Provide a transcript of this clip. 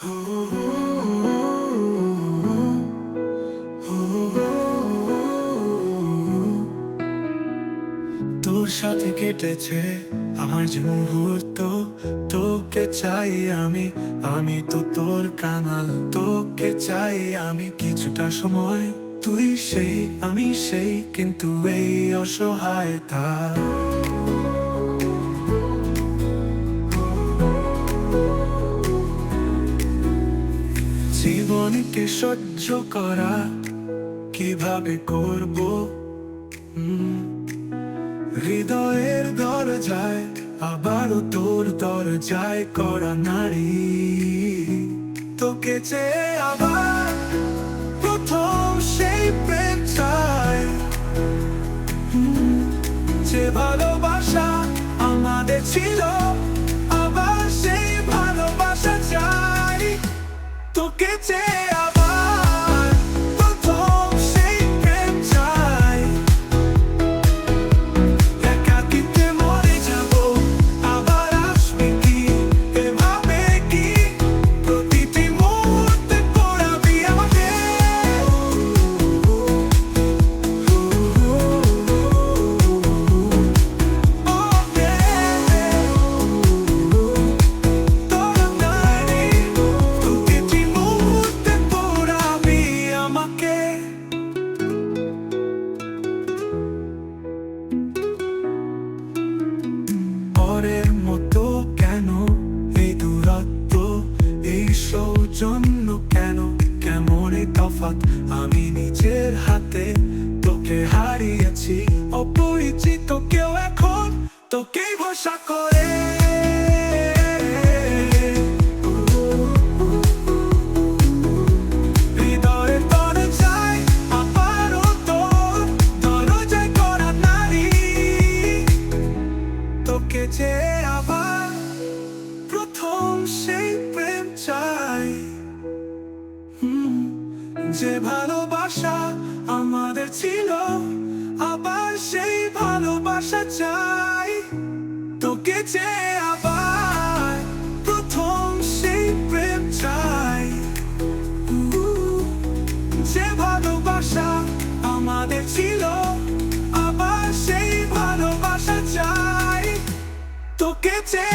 তোর সাথে কেটেছে আমার যে মুহূর্ত। তোকে চাই আমি আমি তো তোর কানাল তোকে চাই আমি কিছুটা সময়। তুই সেই, আমি সেই, কিন্তু এই অসহায়তা। জীবনকে সহ্য করা কীভাবে করব? হৃদয়ের দরজায়, আবারও তোর দরজায় করা নারী। তোকে যে আবার প্রথম সেই প্রেম চাই যে ভালোবাসা আমাদের ছিল, আবার সেই ভালোবাসা চাই। তোকে যে পরের মতো কেন? এই দূরত্ব, এই সৌজন্য কেন? কেমন তফাত আমি নিজের হাতে তোকে হারিয়েছি। অপরিচিত কেউ এখন তোকেই ভরসা করে। যে ভালোবাসা আমাদের ছিল, আবার সেই ভালোবাসা চাই। তোকে যে আবার প্রথম সেই প্রেম চাই। যে ভালোবাসা আমাদের ছিল, আবার সেই ভালোবাসা চাই। তোকে যে